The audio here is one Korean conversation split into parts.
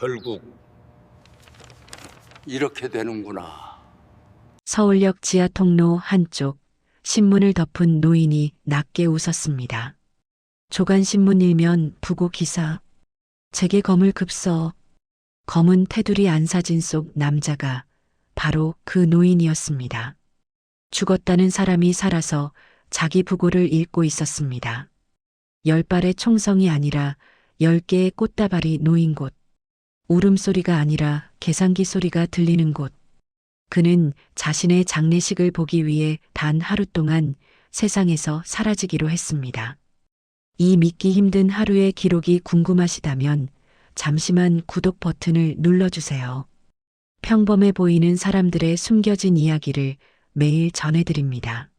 결국 이렇게 되는구나. 서울역 지하 통로 한쪽 신문을 덮은 노인이 낮게 웃었습니다. 조간신문 일면 부고 기사 제게 검을 급서 검은 테두리 안사진 속 남자가 바로 그 노인이었습니다. 죽었다는 사람이 살아서 자기 부고를 읽고 있었습니다. 열 발의 총성이 아니라 열 개의 꽃다발이 놓인 곳. 울음소리가 아니라 계산기 소리가 들리는 곳. 그는 자신의 장례식을 보기 위해 단 하루 동안 세상에서 사라지기로 했습니다. 이 믿기 힘든 하루의 기록이 궁금하시다면 잠시만 구독 버튼을 눌러주세요. 평범해 보이는 사람들의 숨겨진 이야기를 매일 전해드립니다.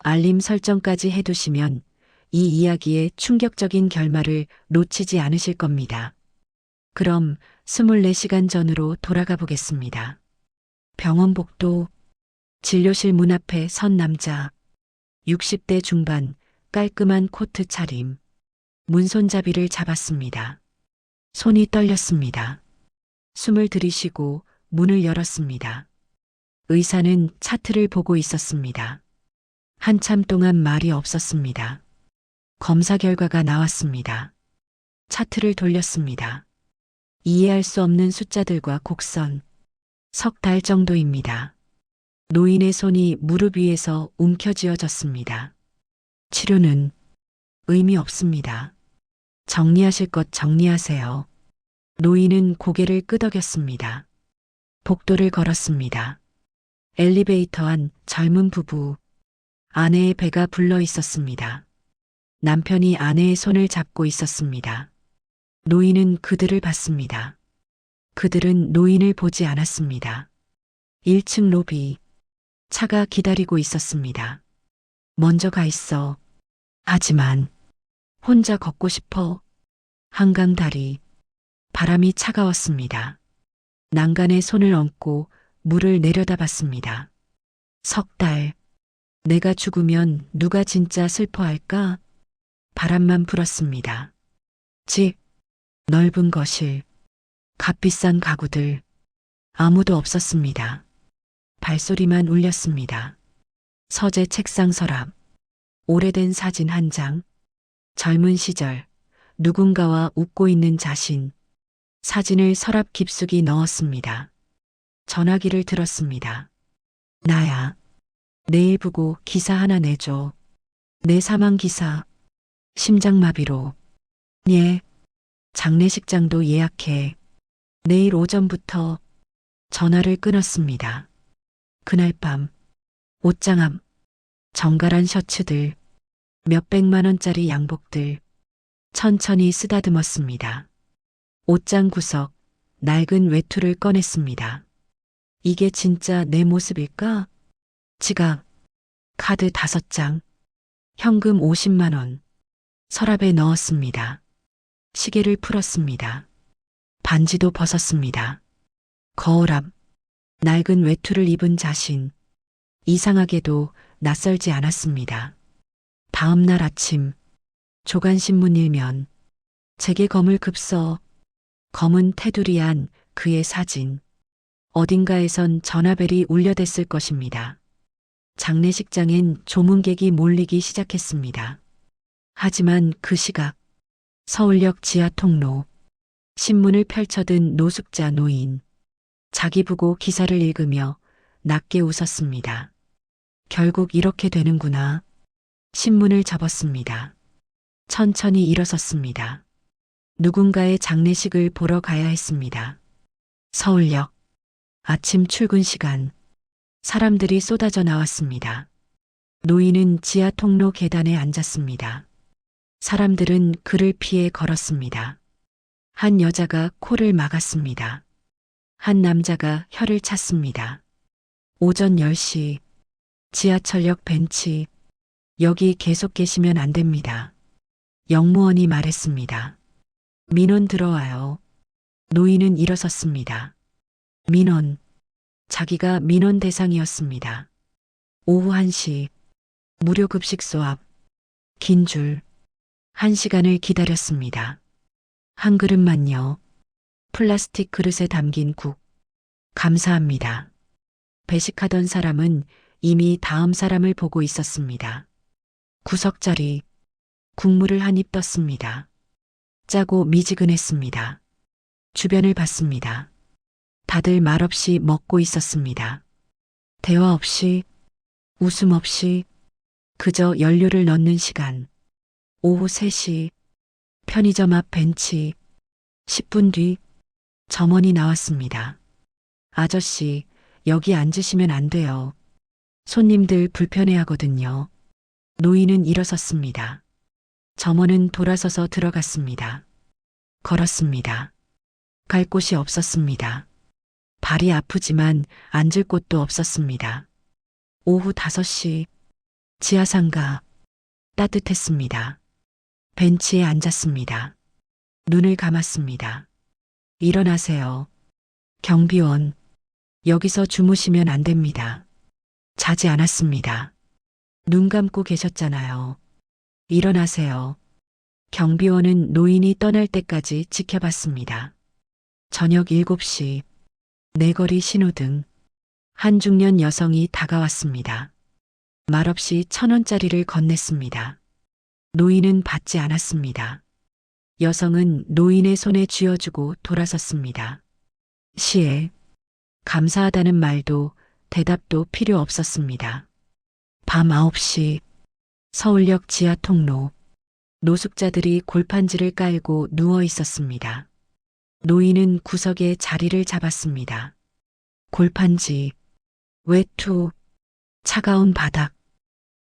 알림 설정까지 해두시면 이 이야기의 충격적인 결말을 놓치지 않으실 겁니다. 그럼 24시간 전으로 돌아가 보겠습니다. 병원 복도, 진료실 문 앞에 선 남자, 60대 중반, 깔끔한 코트 차림, 문손잡이를 잡았습니다. 손이 떨렸습니다. 숨을 들이쉬고 문을 열었습니다. 의사는 차트를 보고 있었습니다. 한참 동안 말이 없었습니다. 검사 결과가 나왔습니다. 차트를 돌렸습니다. 이해할 수 없는 숫자들과 곡선, 석 달 정도입니다. 노인의 손이 무릎 위에서 움켜쥐어졌습니다. 치료는 의미 없습니다. 정리하실 것 정리하세요. 노인은 고개를 끄덕였습니다. 복도를 걸었습니다. 엘리베이터 안 젊은 부부. 아내의 배가 불러 있었습니다. 남편이 아내의 손을 잡고 있었습니다. 노인은 그들을 봤습니다. 그들은 노인을 보지 않았습니다. 1층 로비. 차가 기다리고 있었습니다. 먼저 가 있어. 하지만 혼자 걷고 싶어. 한강 다리. 바람이 차가웠습니다. 난간에 손을 얹고 물을 내려다봤습니다. 석 달. 내가 죽으면 누가 진짜 슬퍼할까? 바람만 불었습니다. 집, 넓은 거실, 값비싼 가구들, 아무도 없었습니다. 발소리만 울렸습니다. 서재 책상 서랍, 오래된 사진 한 장, 젊은 시절, 누군가와 웃고 있는 자신, 사진을 서랍 깊숙이 넣었습니다. 전화기를 들었습니다. 나야. 내일 보고 기사 하나 내줘. 내 사망 기사. 심장마비로. 예. 장례식장도 예약해. 내일 오전부터 전화를 끊었습니다. 그날 밤 옷장 앞 정갈한 셔츠들 몇백만 원짜리 양복들 천천히 쓰다듬었습니다. 옷장 구석 낡은 외투를 꺼냈습니다. 이게 진짜 내 모습일까? 지갑, 카드 다섯 장, 현금 50만 원, 서랍에 넣었습니다. 시계를 풀었습니다. 반지도 벗었습니다. 거울 앞, 낡은 외투를 입은 자신, 이상하게도 낯설지 않았습니다. 다음 날 아침, 조간신문 일면, 제게 검을 급서, 검은 테두리 안 그의 사진, 어딘가에선 전화벨이 울려댔을 것입니다. 장례식장엔 조문객이 몰리기 시작했습니다. 하지만 그 시각, 서울역 지하 통로, 신문을 펼쳐든 노숙자 노인, 자기 보고 기사를 읽으며 낮게 웃었습니다. 결국 이렇게 되는구나. 신문을 접었습니다. 천천히 일어섰습니다. 누군가의 장례식을 보러 가야 했습니다. 서울역. 아침 출근 시간. 사람들이 쏟아져 나왔습니다. 노인은 지하 통로 계단에 앉았습니다. 사람들은 그를 피해 걸었습니다. 한 여자가 코를 막았습니다. 한 남자가 혀를 찼습니다. 오전 10시 지하철역 벤치 여기 계속 계시면 안 됩니다. 영무원이 말했습니다. 민원 들어와요. 노인은 일어섰습니다. 민원. 자기가 민원 대상이었습니다. 오후 1시 무료 급식소 앞 긴 줄. 한 시간을 기다렸습니다. 한 그릇만요. 플라스틱 그릇에 담긴 국. 감사합니다. 배식하던 사람은 이미 다음 사람을 보고 있었습니다. 구석자리. 국물을 한 입 떴습니다. 짜고 미지근했습니다. 주변을 봤습니다. 다들 말없이 먹고 있었습니다. 대화 없이, 웃음 없이, 그저 연료를 넣는 시간. 오후 3시, 편의점 앞 벤치. 10분 뒤, 점원이 나왔습니다. 아저씨, 여기 앉으시면 안 돼요. 손님들 불편해 하거든요. 노인은 일어섰습니다. 점원은 돌아서서 들어갔습니다. 걸었습니다. 갈 곳이 없었습니다. 발이 아프지만 앉을 곳도 없었습니다. 오후 5시 지하상가 따뜻했습니다. 벤치에 앉았습니다. 눈을 감았습니다. 일어나세요. 경비원, 여기서 주무시면 안 됩니다. 자지 않았습니다. 눈 감고 계셨잖아요. 일어나세요. 경비원은 노인이 떠날 때까지 지켜봤습니다. 저녁 7시, 내거리 신호등. 한 중년 여성이 다가왔습니다. 말없이 천 원짜리를 건넸습니다. 노인은 받지 않았습니다. 여성은 노인의 손에 쥐어주고 돌아섰습니다. 시에 감사하다는 말도 대답도 필요 없었습니다. 밤 9시 서울역 지하 통로 노숙자들이 골판지를 깔고 누워 있었습니다. 노인은 구석에 자리를 잡았습니다. 골판지, 외투, 차가운 바닥,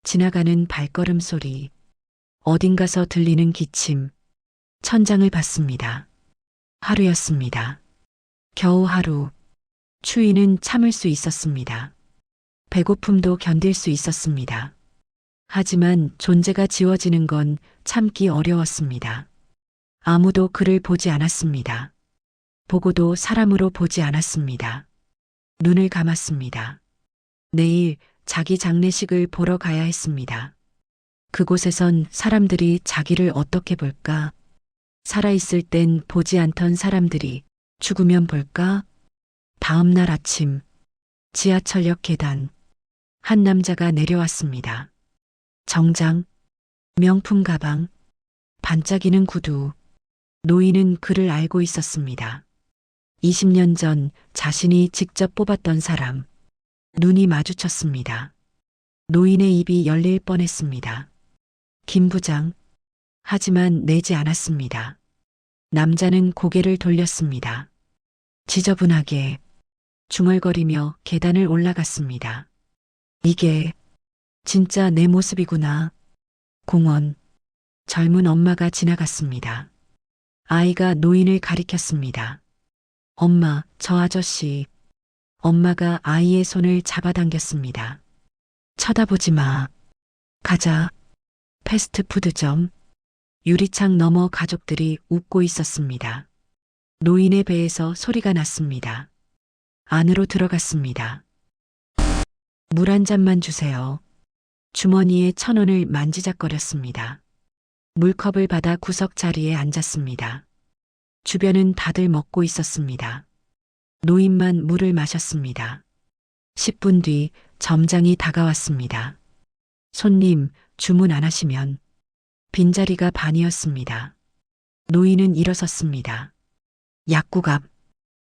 지나가는 발걸음 소리, 어딘가서 들리는 기침, 천장을 봤습니다. 하루였습니다. 겨우 하루, 추위는 참을 수 있었습니다. 배고픔도 견딜 수 있었습니다. 하지만 존재가 지워지는 건 참기 어려웠습니다. 아무도 그를 보지 않았습니다. 보고도 사람으로 보지 않았습니다. 눈을 감았습니다. 내일 자기 장례식을 보러 가야 했습니다. 그곳에선 사람들이 자기를 어떻게 볼까? 살아있을 땐 보지 않던 사람들이 죽으면 볼까? 다음 날 아침, 지하철역 계단, 한 남자가 내려왔습니다. 정장, 명품 가방, 반짝이는 구두. 노인은 그를 알고 있었습니다. 20년 전 자신이 직접 뽑았던 사람. 눈이 마주쳤습니다. 노인의 입이 열릴 뻔했습니다. 김 부장. 하지만 내지 않았습니다. 남자는 고개를 돌렸습니다. 지저분하게 중얼거리며 계단을 올라갔습니다. 이게 진짜 내 모습이구나. 공원. 젊은 엄마가 지나갔습니다. 아이가 노인을 가리켰습니다. 엄마, 저 아저씨. 엄마가 아이의 손을 잡아당겼습니다. 쳐다보지 마. 가자. 패스트푸드점. 유리창 너머 가족들이 웃고 있었습니다. 노인의 배에서 소리가 났습니다. 안으로 들어갔습니다. 물 한 잔만 주세요. 주머니에 천 원을 만지작거렸습니다. 물컵을 받아 구석 자리에 앉았습니다. 주변은 다들 먹고 있었습니다. 노인만 물을 마셨습니다. 10분 뒤 점장이 다가왔습니다. 손님, 주문 안 하시면 빈자리가 반이었습니다. 노인은 일어섰습니다. 약국 앞,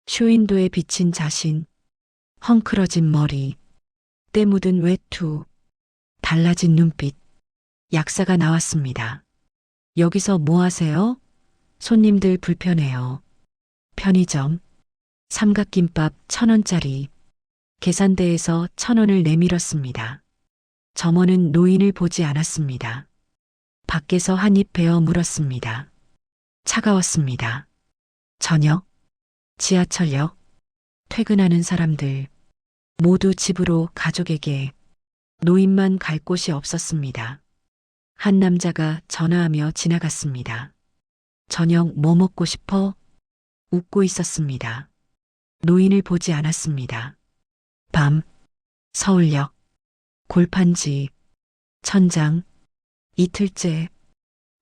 쇼윈도에 비친 자신, 헝클어진 머리, 때 묻은 외투, 달라진 눈빛, 약사가 나왔습니다. 여기서 뭐 하세요? 손님들 불편해요. 편의점, 삼각김밥 천 원짜리, 계산대에서 천 원을 내밀었습니다. 점원은 노인을 보지 않았습니다. 밖에서 한 입 베어 물었습니다. 차가웠습니다. 저녁, 지하철역, 퇴근하는 사람들, 모두 집으로 가족에게 노인만 갈 곳이 없었습니다. 한 남자가 전화하며 지나갔습니다. 저녁 뭐 먹고 싶어? 웃고 있었습니다. 노인을 보지 않았습니다. 밤, 서울역, 골판지, 천장, 이틀째,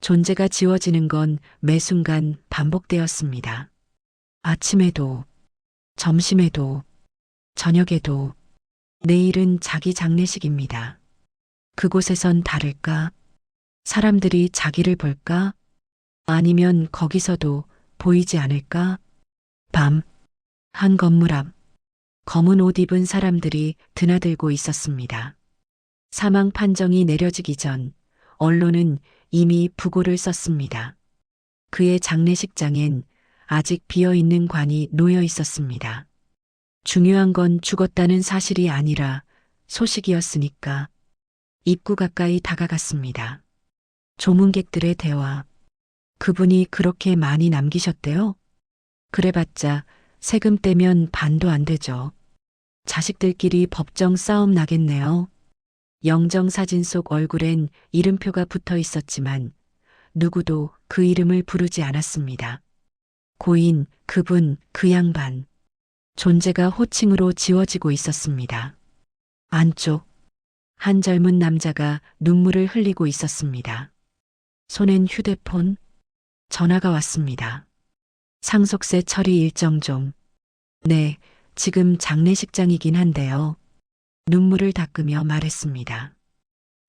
존재가 지워지는 건 매 순간 반복되었습니다. 아침에도, 점심에도, 저녁에도, 내일은 자기 장례식입니다. 그곳에선 다를까? 사람들이 자기를 볼까? 아니면 거기서도 보이지 않을까? 밤, 한 건물 앞, 검은 옷 입은 사람들이 드나들고 있었습니다. 사망 판정이 내려지기 전 언론은 이미 부고를 썼습니다. 그의 장례식장엔 아직 비어 있는 관이 놓여 있었습니다. 중요한 건 죽었다는 사실이 아니라 소식이었으니까 입구 가까이 다가갔습니다. 조문객들의 대화. 그분이 그렇게 많이 남기셨대요? 그래봤자 세금 떼면 반도 안 되죠. 자식들끼리 법정 싸움 나겠네요. 영정 사진 속 얼굴엔 이름표가 붙어 있었지만 누구도 그 이름을 부르지 않았습니다. 고인, 그분, 그 양반. 존재가 호칭으로 지워지고 있었습니다. 안쪽. 한 젊은 남자가 눈물을 흘리고 있었습니다. 손엔 휴대폰. 전화가 왔습니다. 상속세 처리 일정 좀. 네, 지금 장례식장이긴 한데요. 눈물을 닦으며 말했습니다.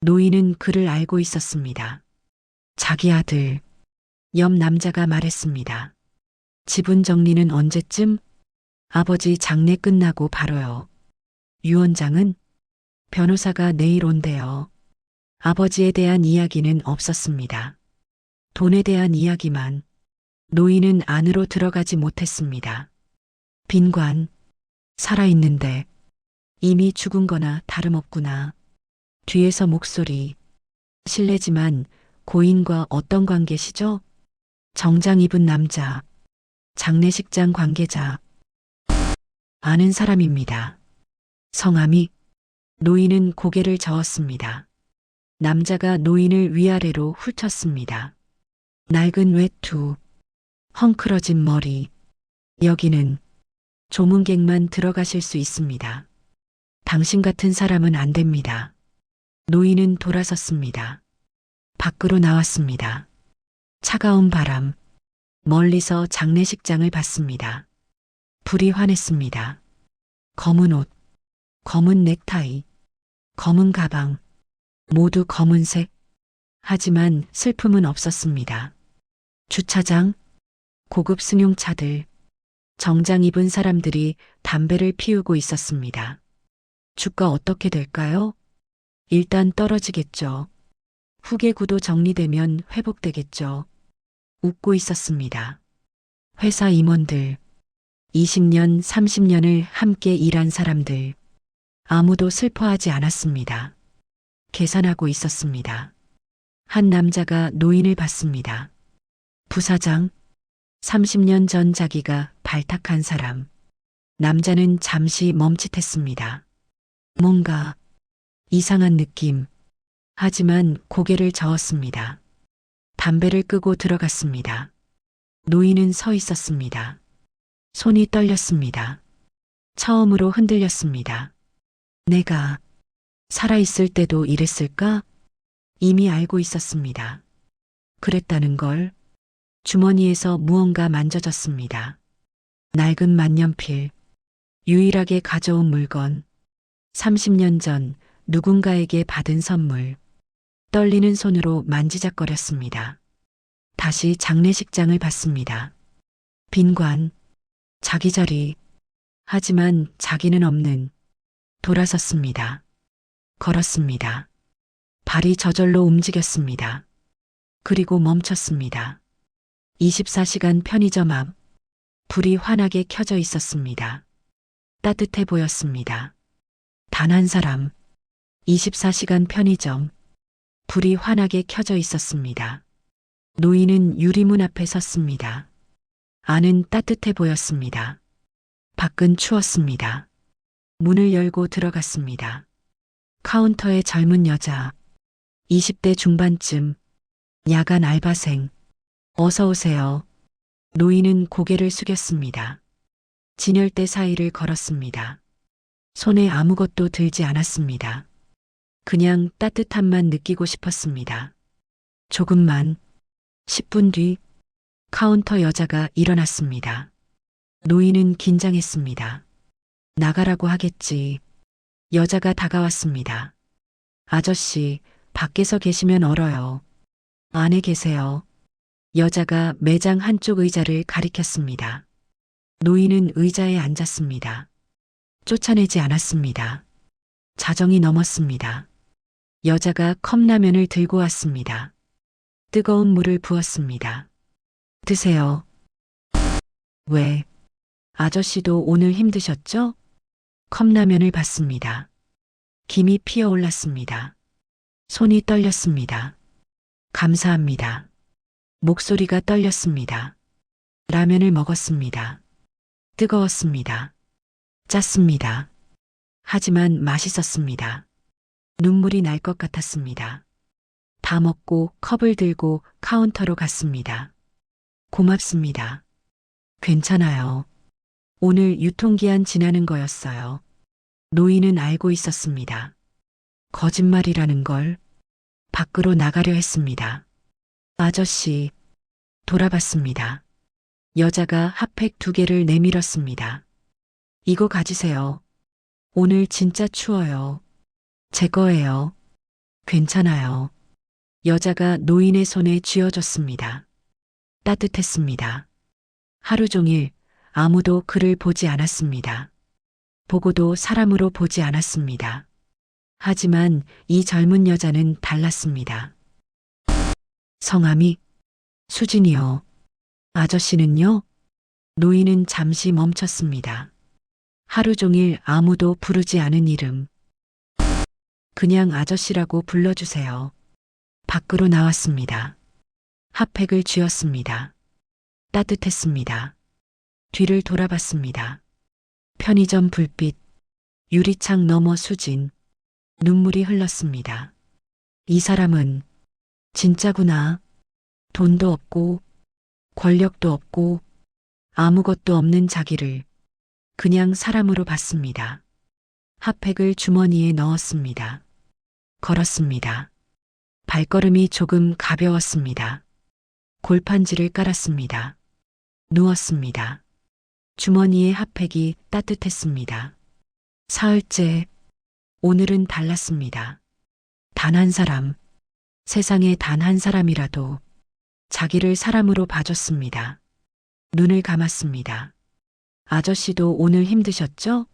노인은 그를 알고 있었습니다. 자기 아들. 옆 남자가 말했습니다. 지분 정리는 언제쯤? 아버지 장례 끝나고 바로요. 유원장은 변호사가 내일 온대요. 아버지에 대한 이야기는 없었습니다. 돈에 대한 이야기만. 노인은 안으로 들어가지 못했습니다. 빈관. 살아있는데 이미 죽은 거나 다름없구나. 뒤에서 목소리. 실례지만 고인과 어떤 관계시죠? 정장 입은 남자. 장례식장 관계자. 아는 사람입니다. 성함이 노인은 고개를 저었습니다. 남자가 노인을 위아래로 훑었습니다. 낡은 외투, 헝클어진 머리. 여기는 조문객만 들어가실 수 있습니다. 당신 같은 사람은 안 됩니다. 노인은 돌아섰습니다. 밖으로 나왔습니다. 차가운 바람, 멀리서 장례식장을 봤습니다. 불이 환했습니다. 검은 옷, 검은 넥타이, 검은 가방, 모두 검은색. 하지만 슬픔은 없었습니다. 주차장, 고급 승용차들, 정장 입은 사람들이 담배를 피우고 있었습니다. 주가 어떻게 될까요? 일단 떨어지겠죠. 후계 구도 정리되면 회복되겠죠. 웃고 있었습니다. 회사 임원들, 20년, 30년을 함께 일한 사람들, 아무도 슬퍼하지 않았습니다. 계산하고 있었습니다. 한 남자가 노인을 봤습니다. 부사장, 30년 전 자기가 발탁한 사람. 남자는 잠시 멈칫했습니다. 뭔가 이상한 느낌. 하지만 고개를 저었습니다. 담배를 끄고 들어갔습니다. 노인은 서 있었습니다. 손이 떨렸습니다. 처음으로 흔들렸습니다. 내가 살아있을 때도 이랬을까? 이미 알고 있었습니다. 그랬다는 걸 주머니에서 무언가 만져졌습니다. 낡은 만년필, 유일하게 가져온 물건, 30년 전 누군가에게 받은 선물, 떨리는 손으로 만지작거렸습니다. 다시 장례식장을 봤습니다. 빈관, 자기 자리, 하지만 자기는 없는, 돌아섰습니다. 걸었습니다. 발이 저절로 움직였습니다. 그리고 멈췄습니다. 24시간 편의점 앞, 불이 환하게 켜져 있었습니다. 따뜻해 보였습니다. 단 한 사람, 24시간 편의점, 불이 환하게 켜져 있었습니다. 노인은 유리문 앞에 섰습니다. 안은 따뜻해 보였습니다. 밖은 추웠습니다. 문을 열고 들어갔습니다. 카운터에 젊은 여자, 20대 중반쯤, 야간 알바생, 어서 오세요. 노인은 고개를 숙였습니다. 진열대 사이를 걸었습니다. 손에 아무것도 들지 않았습니다. 그냥 따뜻함만 느끼고 싶었습니다. 조금만. 10분 뒤 카운터 여자가 일어났습니다. 노인은 긴장했습니다. 나가라고 하겠지. 여자가 다가왔습니다. 아저씨, 밖에서 계시면 얼어요. 안에 계세요. 여자가 매장 한쪽 의자를 가리켰습니다. 노인은 의자에 앉았습니다. 쫓아내지 않았습니다. 자정이 넘었습니다. 여자가 컵라면을 들고 왔습니다. 뜨거운 물을 부었습니다. 드세요. 왜? 아저씨도 오늘 힘드셨죠? 컵라면을 받습니다. 김이 피어올랐습니다. 손이 떨렸습니다. 감사합니다. 목소리가 떨렸습니다. 라면을 먹었습니다. 뜨거웠습니다. 짰습니다. 하지만 맛있었습니다. 눈물이 날 것 같았습니다. 다 먹고 컵을 들고 카운터로 갔습니다. 고맙습니다. 괜찮아요. 오늘 유통기한 지나는 거였어요. 노인은 알고 있었습니다. 거짓말이라는 걸 밖으로 나가려 했습니다. 아저씨, 돌아봤습니다. 여자가 핫팩 두 개를 내밀었습니다. 이거 가지세요. 오늘 진짜 추워요. 제 거예요. 괜찮아요. 여자가 노인의 손에 쥐어줬습니다. 따뜻했습니다. 하루 종일 아무도 그를 보지 않았습니다. 보고도 사람으로 보지 않았습니다. 하지만 이 젊은 여자는 달랐습니다. 성함이 수진이요. 아저씨는요? 노인은 잠시 멈췄습니다. 하루 종일 아무도 부르지 않은 이름. 그냥 아저씨라고 불러주세요. 밖으로 나왔습니다. 핫팩을 쥐었습니다. 따뜻했습니다. 뒤를 돌아봤습니다. 편의점 불빛, 유리창 너머 수진, 눈물이 흘렀습니다. 이 사람은 진짜구나. 돈도 없고, 권력도 없고, 아무것도 없는 자기를 그냥 사람으로 봤습니다. 핫팩을 주머니에 넣었습니다. 걸었습니다. 발걸음이 조금 가벼웠습니다. 골판지를 깔았습니다. 누웠습니다. 주머니의 핫팩이 따뜻했습니다. 사흘째, 오늘은 달랐습니다. 단 한 사람, 세상에 단 한 사람이라도 자기를 사람으로 봐줬습니다. 눈을 감았습니다. 아저씨도 오늘 힘드셨죠?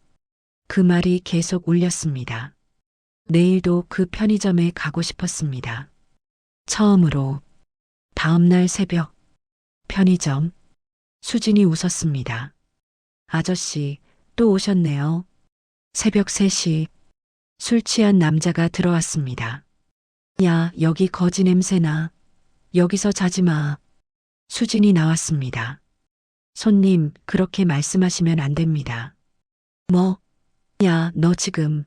그 말이 계속 울렸습니다. 내일도 그 편의점에 가고 싶었습니다. 처음으로 다음날 새벽 편의점 수진이 웃었습니다. 아저씨 또 오셨네요. 새벽 3시 술 취한 남자가 들어왔습니다. 야 여기 거지 냄새나. 여기서 자지 마. 수진이 나왔습니다. 손님 그렇게 말씀하시면 안 됩니다. 뭐? 야 너 지금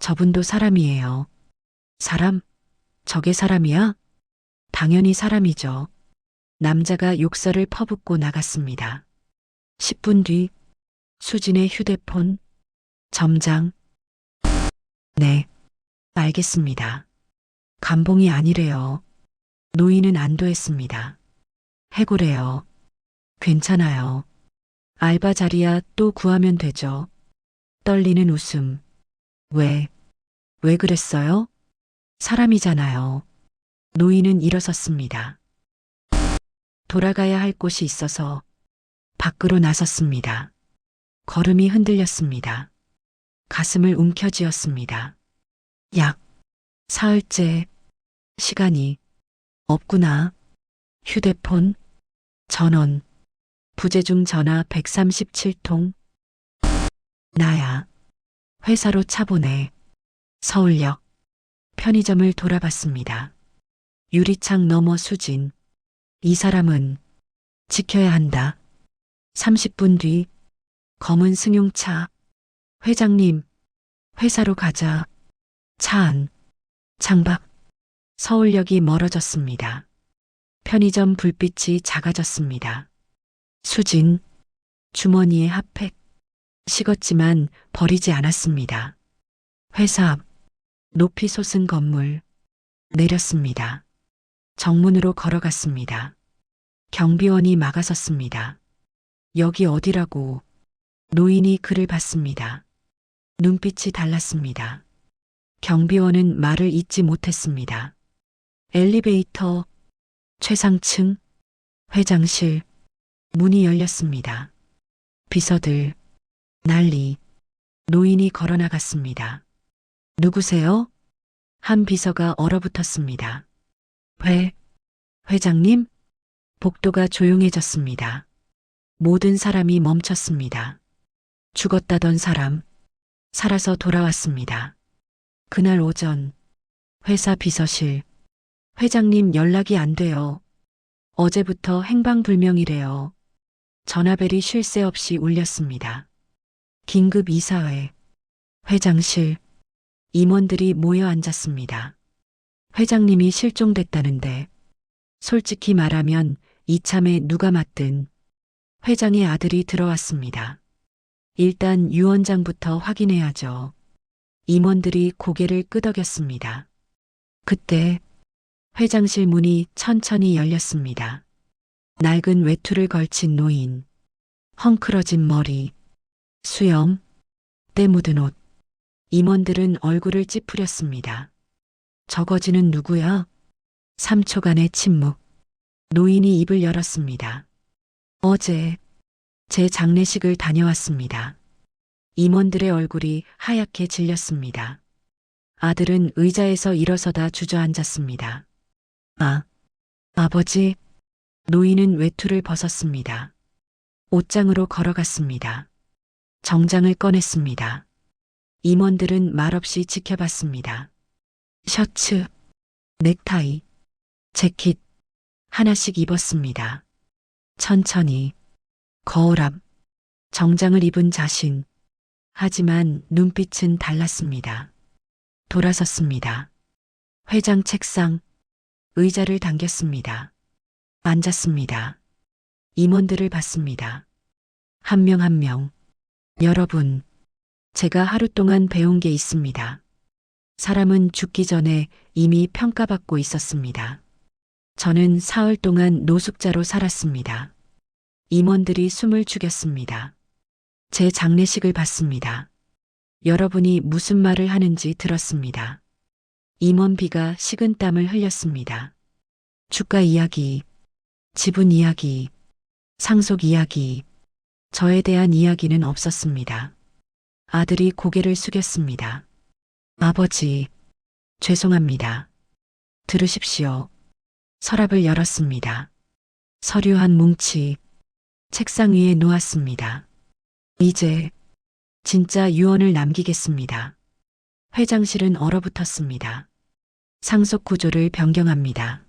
저분도 사람이에요. 사람? 저게 사람이야? 당연히 사람이죠. 남자가 욕설을 퍼붓고 나갔습니다. 10분 뒤 수진의 휴대폰 점장 네 알겠습니다. 감봉이 아니래요. 노인은 안도했습니다. 해고래요. 괜찮아요. 알바 자리야 또 구하면 되죠. 떨리는 웃음. 왜? 왜 그랬어요? 사람이잖아요. 노인은 일어섰습니다. 돌아가야 할 곳이 있어서 밖으로 나섰습니다. 걸음이 흔들렸습니다. 가슴을 움켜쥐었습니다. 약 사흘째 시간이 없구나. 휴대폰 전원 부재중 전화 137통 나야 회사로 차 보내 서울역 편의점을 돌아봤습니다. 유리창 너머 수진 이 사람은 지켜야 한다. 30분 뒤 검은 승용차 회장님 회사로 가자. 차 안. 창밖 서울역이 멀어졌습니다. 편의점 불빛이 작아졌습니다. 수진 주머니에 핫팩 식었지만 버리지 않았습니다. 회사 앞 높이 솟은 건물 내렸습니다. 정문으로 걸어갔습니다. 경비원이 막아섰습니다. 여기 어디라고. 노인이 그를 봤습니다. 눈빛이 달랐습니다. 경비원은 말을 잇지 못했습니다. 엘리베이터, 최상층, 회장실, 문이 열렸습니다. 비서들, 난리, 노인이 걸어 나갔습니다. 누구세요? 한 비서가 얼어붙었습니다. 회, 회장님? 복도가 조용해졌습니다. 모든 사람이 멈췄습니다. 죽었다던 사람, 살아서 돌아왔습니다. 그날 오전, 회사 비서실, 회장님 연락이 안 돼요. 어제부터 행방불명이래요. 전화벨이 쉴 새 없이 울렸습니다. 긴급 이사회, 회장실, 임원들이 모여 앉았습니다. 회장님이 실종됐다는데, 솔직히 말하면 이참에 누가 맞든 회장의 아들이 들어왔습니다. 일단 유원장부터 확인해야죠. 임원들이 고개를 끄덕였습니다. 그때 회장실 문이 천천히 열렸습니다. 낡은 외투를 걸친 노인, 헝클어진 머리, 수염, 때 묻은 옷. 임원들은 얼굴을 찌푸렸습니다. 저거지는 누구야? 3초간의 침묵. 노인이 입을 열었습니다. 어제 제 장례식을 다녀왔습니다. 임원들의 얼굴이 하얗게 질렸습니다. 아들은 의자에서 일어서다 주저앉았습니다. 아, 아버지. 노인은 외투를 벗었습니다. 옷장으로 걸어갔습니다. 정장을 꺼냈습니다. 임원들은 말없이 지켜봤습니다. 셔츠, 넥타이, 재킷 하나씩 입었습니다. 천천히 거울 앞 정장을 입은 자신. 하지만 눈빛은 달랐습니다. 돌아섰습니다. 회장 책상, 의자를 당겼습니다. 앉았습니다. 임원들을 봤습니다. 한 명 한 명. 여러분, 제가 하루 동안 배운 게 있습니다. 사람은 죽기 전에 이미 평가받고 있었습니다. 저는 사흘 동안 노숙자로 살았습니다. 임원들이 숨을 죽였습니다. 제 장례식을 봤습니다. 여러분이 무슨 말을 하는지 들었습니다. 임원비가 식은 땀을 흘렸습니다. 주가 이야기, 지분 이야기, 상속 이야기, 저에 대한 이야기는 없었습니다. 아들이 고개를 숙였습니다. 아버지, 죄송합니다. 들으십시오. 서랍을 열었습니다. 서류 한 뭉치, 책상 위에 놓았습니다. 이제 진짜 유언을 남기겠습니다. 회장실은 얼어붙었습니다. 상속 구조를 변경합니다.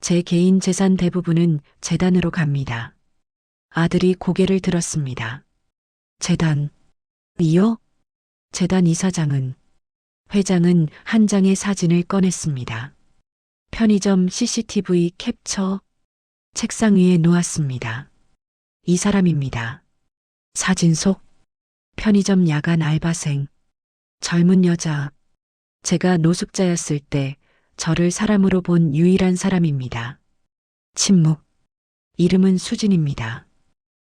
제 개인 재산 대부분은 재단으로 갑니다. 아들이 고개를 들었습니다. 재단, 이요? 재단 이사장은, 회장은 한 장의 사진을 꺼냈습니다. 편의점 CCTV 캡처, 책상 위에 놓았습니다. 이 사람입니다. 사진 속 편의점 야간 알바생 젊은 여자 제가 노숙자였을 때 저를 사람으로 본 유일한 사람입니다. 침묵 이름은 수진입니다.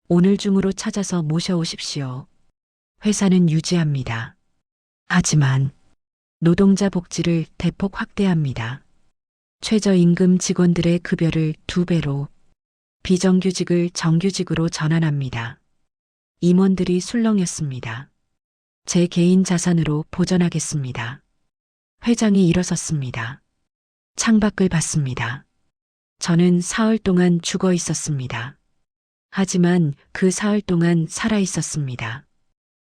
오늘 중으로 찾아서 모셔오십시오. 회사는 유지합니다. 하지만 노동자 복지를 대폭 확대합니다. 최저임금 직원들의 급여를 두 배로 비정규직을 정규직으로 전환합니다. 임원들이 술렁였습니다. 제 개인 자산으로 보전하겠습니다. 회장이 일어섰습니다. 창밖을 봤습니다. 저는 사흘 동안 죽어 있었습니다. 하지만 그 사흘 동안 살아 있었습니다.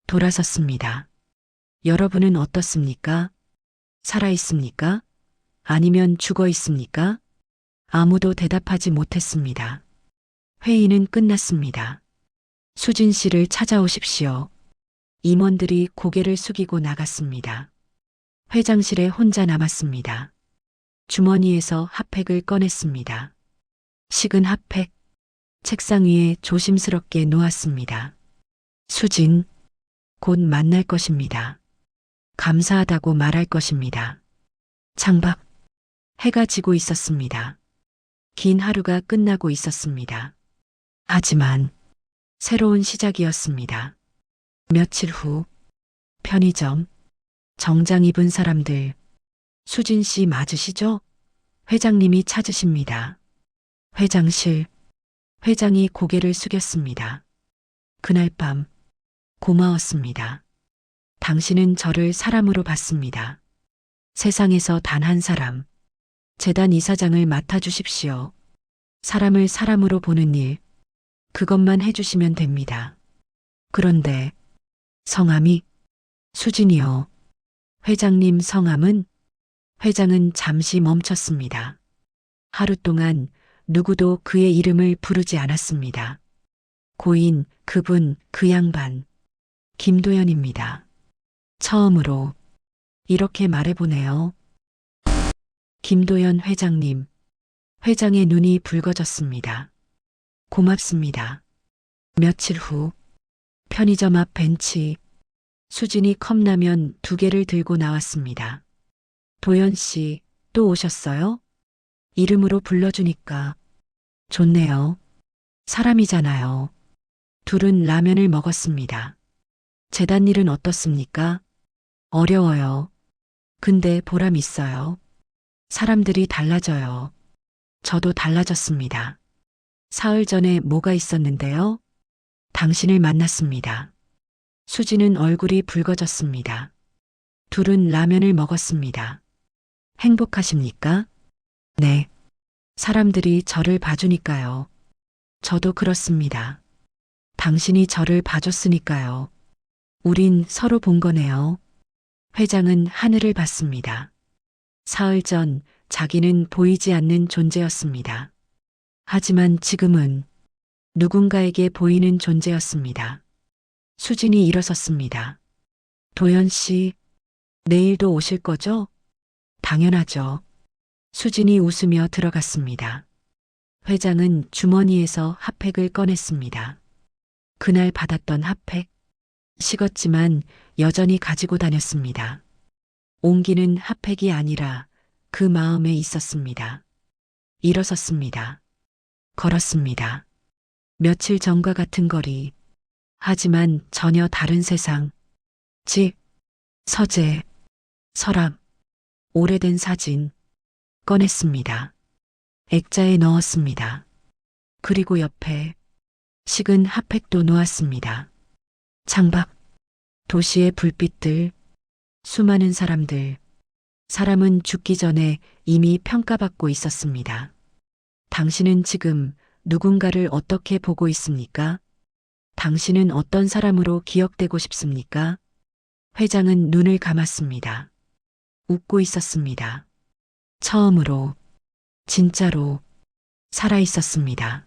돌아섰습니다. 여러분은 어떻습니까? 살아 있습니까? 아니면 죽어 있습니까? 아무도 대답하지 못했습니다. 회의는 끝났습니다. 수진 씨를 찾아오십시오. 임원들이 고개를 숙이고 나갔습니다. 회장실에 혼자 남았습니다. 주머니에서 핫팩을 꺼냈습니다. 식은 핫팩, 책상 위에 조심스럽게 놓았습니다. 수진, 곧 만날 것입니다. 감사하다고 말할 것입니다. 창밖, 해가 지고 있었습니다. 긴 하루가 끝나고 있었습니다. 하지만 새로운 시작이었습니다. 며칠 후 편의점 정장 입은 사람들 수진 씨 맞으시죠? 회장님이 찾으십니다. 회장실 회장이 고개를 숙였습니다. 그날 밤 고마웠습니다. 당신은 저를 사람으로 봤습니다. 세상에서 단 한 사람 재단 이사장을 맡아주십시오. 사람을 사람으로 보는 일 그것만 해주시면 됩니다. 그런데 성함이 수진이요. 회장님 성함은 회장은 잠시 멈췄습니다. 하루 동안 누구도 그의 이름을 부르지 않았습니다. 고인, 그분, 그 양반. 김도연입니다. 처음으로 이렇게 말해보네요. 김도연 회장님. 회장의 눈이 붉어졌습니다. 고맙습니다. 며칠 후 편의점 앞 벤치 수진이 컵라면 두 개를 들고 나왔습니다. 도연 씨, 또 오셨어요? 이름으로 불러주니까 좋네요. 사람이잖아요. 둘은 라면을 먹었습니다. 재단 일은 어떻습니까? 어려워요. 근데 보람 있어요. 사람들이 달라져요. 저도 달라졌습니다. 사흘 전에 뭐가 있었는데요? 당신을 만났습니다. 수지는 얼굴이 붉어졌습니다. 둘은 라면을 먹었습니다. 행복하십니까? 네. 사람들이 저를 봐주니까요. 저도 그렇습니다. 당신이 저를 봐줬으니까요. 우린 서로 본 거네요. 회장은 하늘을 봤습니다. 사흘 전 자기는 보이지 않는 존재였습니다. 하지만 지금은 누군가에게 보이는 존재였습니다. 수진이 일어섰습니다. 도연 씨, 내일도 오실 거죠? 당연하죠. 수진이 웃으며 들어갔습니다. 회장은 주머니에서 핫팩을 꺼냈습니다. 그날 받았던 핫팩. 식었지만 여전히 가지고 다녔습니다. 옹기는 핫팩이 아니라 그 마음에 있었습니다. 일어섰습니다. 걸었습니다. 며칠 전과 같은 거리. 하지만 전혀 다른 세상. 집, 서재, 서랍, 오래된 사진. 꺼냈습니다. 액자에 넣었습니다. 그리고 옆에 식은 핫팩도 놓았습니다. 창밖, 도시의 불빛들, 수많은 사람들. 사람은 죽기 전에 이미 평가받고 있었습니다. 당신은 지금 누군가를 어떻게 보고 있습니까? 당신은 어떤 사람으로 기억되고 싶습니까? 회장은 눈을 감았습니다. 웃고 있었습니다. 처음으로, 진짜로, 살아 있었습니다.